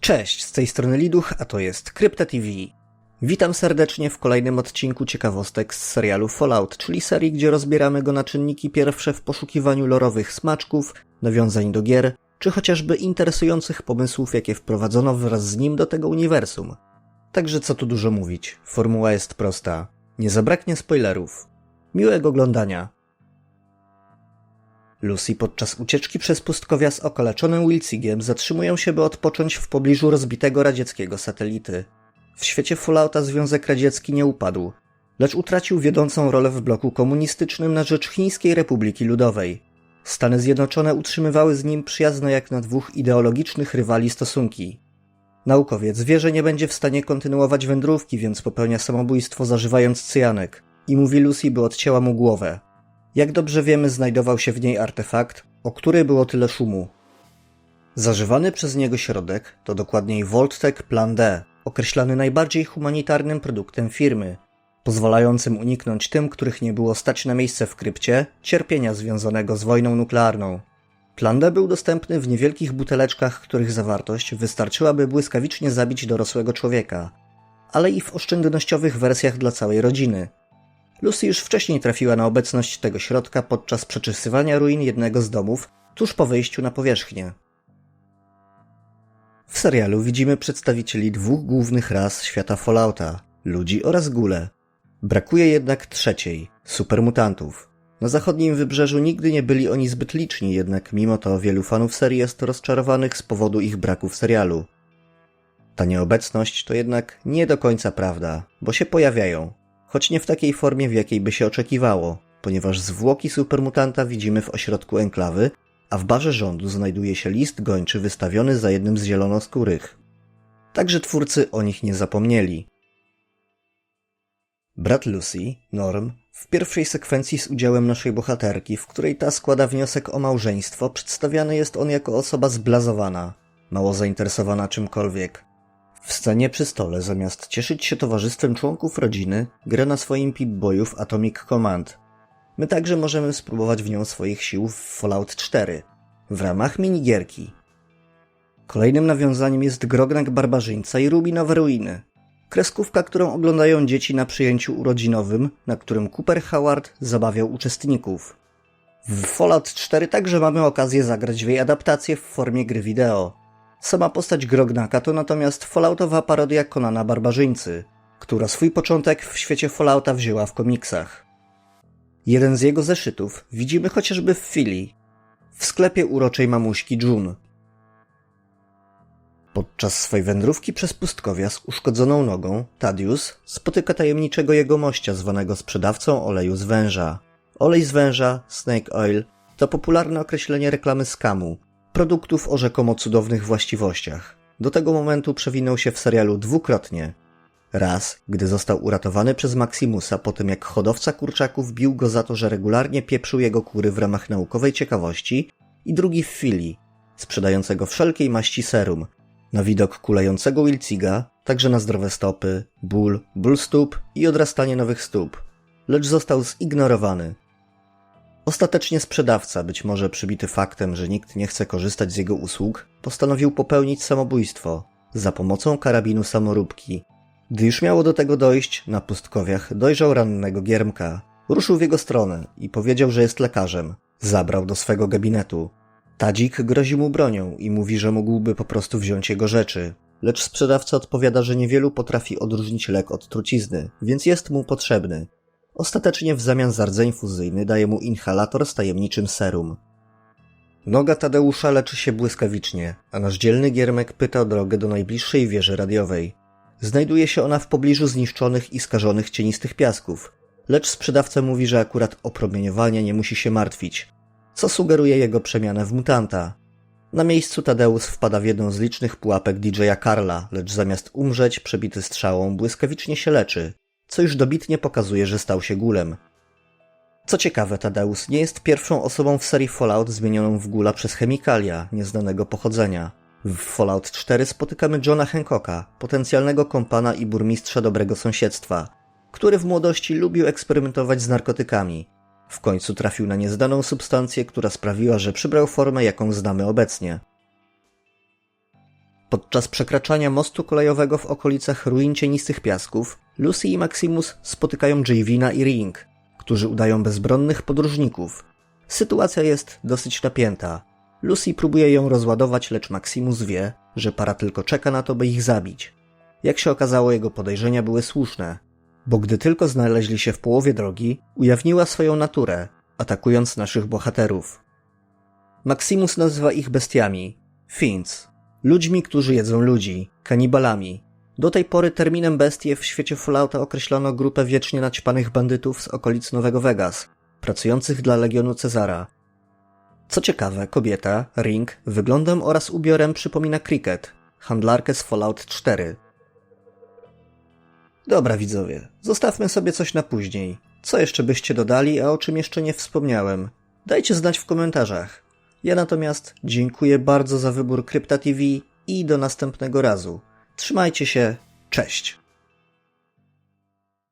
Cześć, z tej strony Liduch, a to jest Krypta TV. Witam serdecznie w kolejnym odcinku ciekawostek z serialu Fallout, czyli serii, gdzie rozbieramy go na czynniki pierwsze w poszukiwaniu lorowych smaczków, nawiązań do gier, czy chociażby interesujących pomysłów, jakie wprowadzono wraz z nim do tego uniwersum. Także co tu dużo mówić, formuła jest prosta. Nie zabraknie spoilerów. Miłego oglądania. Lucy podczas ucieczki przez pustkowia z okaleczonym Wilcigiem zatrzymują się, by odpocząć w pobliżu rozbitego radzieckiego satelity. W świecie Fallouta Związek Radziecki nie upadł, lecz utracił wiodącą rolę w bloku komunistycznym na rzecz Chińskiej Republiki Ludowej. Stany Zjednoczone utrzymywały z nim przyjazne jak na dwóch ideologicznych rywali stosunki. Naukowiec wie, że nie będzie w stanie kontynuować wędrówki, więc popełnia samobójstwo zażywając cyjanek i mówi Lucy, by odcięła mu głowę. Jak dobrze wiemy, znajdował się w niej artefakt, o który było tyle szumu. Zażywany przez niego środek to dokładniej Voltec Plan D, określany najbardziej humanitarnym produktem firmy, pozwalającym uniknąć tym, których nie było stać na miejsce w krypcie, cierpienia związanego z wojną nuklearną. Plan D był dostępny w niewielkich buteleczkach, których zawartość wystarczyłaby błyskawicznie zabić dorosłego człowieka, ale i w oszczędnościowych wersjach dla całej rodziny – Lucy już wcześniej trafiła na obecność tego środka podczas przeczesywania ruin jednego z domów tuż po wyjściu na powierzchnię. W serialu widzimy przedstawicieli dwóch głównych ras świata Fallouta ludzi oraz gule. Brakuje jednak trzeciej supermutantów. Na zachodnim wybrzeżu nigdy nie byli oni zbyt liczni, jednak mimo to wielu fanów serii jest rozczarowanych z powodu ich braku w serialu. Ta nieobecność to jednak nie do końca prawda, bo się pojawiają, choć nie w takiej formie, w jakiej by się oczekiwało, ponieważ zwłoki supermutanta widzimy w ośrodku enklawy, a w barze rządu znajduje się list gończy wystawiony za jednym z zielonoskórych. Także twórcy o nich nie zapomnieli. Brat Lucy, Norm, w pierwszej sekwencji z udziałem naszej bohaterki, w której ta składa wniosek o małżeństwo, przedstawiany jest on jako osoba zblazowana, mało zainteresowana czymkolwiek, w scenie przy stole, zamiast cieszyć się towarzystwem członków rodziny, gra na swoim Pip-Boyu w Atomic Command. My także możemy spróbować w nią swoich sił w Fallout 4, w ramach minigierki. Kolejnym nawiązaniem jest Grognak Barbarzyńca i Rubinowe Ruiny. Kreskówka, którą oglądają dzieci na przyjęciu urodzinowym, na którym Cooper Howard zabawiał uczestników. W Fallout 4 także mamy okazję zagrać w jej adaptację w formie gry wideo. Sama postać Grognaka to natomiast falloutowa parodia Konana Barbarzyńcy, która swój początek w świecie Fallouta wzięła w komiksach. Jeden z jego zeszytów widzimy chociażby w Philly, w sklepie uroczej mamuśki June. Podczas swej wędrówki przez pustkowia z uszkodzoną nogą, Tadius spotyka tajemniczego jegomościa zwanego sprzedawcą oleju z węża. Olej z węża, snake oil, to popularne określenie reklamy skamu, produktów o rzekomo cudownych właściwościach. Do tego momentu przewinął się w serialu dwukrotnie. Raz, gdy został uratowany przez Maximusa po tym jak hodowca kurczaków bił go za to, że regularnie pieprzył jego kury w ramach naukowej ciekawości i drugi w Fili, sprzedającego wszelkiej maści serum, na widok kulejącego Wilciga, także na zdrowe stopy, ból, ból stóp i odrastanie nowych stóp, lecz został zignorowany. Ostatecznie sprzedawca, być może przybity faktem, że nikt nie chce korzystać z jego usług, postanowił popełnić samobójstwo za pomocą karabinu samoróbki. Gdy już miało do tego dojść, na pustkowiach dojrzał rannego giermka. Ruszył w jego stronę i powiedział, że jest lekarzem. Zabrał do swego gabinetu. Tadzik grozi mu bronią i mówi, że mógłby po prostu wziąć jego rzeczy. Lecz sprzedawca odpowiada, że niewielu potrafi odróżnić lek od trucizny, więc jest mu potrzebny. Ostatecznie w zamian za rdzeń fuzyjny daje mu inhalator z tajemniczym serum. Noga Tadeusza leczy się błyskawicznie, a nasz dzielny giermek pyta o drogę do najbliższej wieży radiowej. Znajduje się ona w pobliżu zniszczonych i skażonych cienistych piasków, lecz sprzedawca mówi, że akurat o promieniowanie nie musi się martwić, co sugeruje jego przemianę w mutanta. Na miejscu Tadeusz wpada w jedną z licznych pułapek DJ-a Karla, lecz zamiast umrzeć przebity strzałą błyskawicznie się leczy, co już dobitnie pokazuje, że stał się gulem. Co ciekawe, Tadeusz nie jest pierwszą osobą w serii Fallout zmienioną w gula przez chemikalia nieznanego pochodzenia. W Fallout 4 spotykamy Johna Hancocka, potencjalnego kompana i burmistrza dobrego sąsiedztwa, który w młodości lubił eksperymentować z narkotykami. W końcu trafił na nieznaną substancję, która sprawiła, że przybrał formę, jaką znamy obecnie. Podczas przekraczania mostu kolejowego w okolicach ruin cienistych piasków, Lucy i Maximus spotykają Javina i Ring, którzy udają bezbronnych podróżników. Sytuacja jest dosyć napięta. Lucy próbuje ją rozładować, lecz Maximus wie, że para tylko czeka na to, by ich zabić. Jak się okazało, jego podejrzenia były słuszne, bo gdy tylko znaleźli się w połowie drogi, ujawniła swoją naturę, atakując naszych bohaterów. Maximus nazywa ich bestiami, Fins, ludźmi, którzy jedzą ludzi, kanibalami. Do tej pory terminem bestie w świecie Fallouta określono grupę wiecznie naćpanych bandytów z okolic Nowego Vegas, pracujących dla Legionu Cezara. Co ciekawe, kobieta, Ring, wyglądem oraz ubiorem przypomina Cricket, handlarkę z Fallout 4. Dobra widzowie, zostawmy sobie coś na później. Co jeszcze byście dodali, a o czym jeszcze nie wspomniałem? Dajcie znać w komentarzach. Ja natomiast dziękuję bardzo za wybór Krypta TV i do następnego razu. Trzymajcie się, cześć!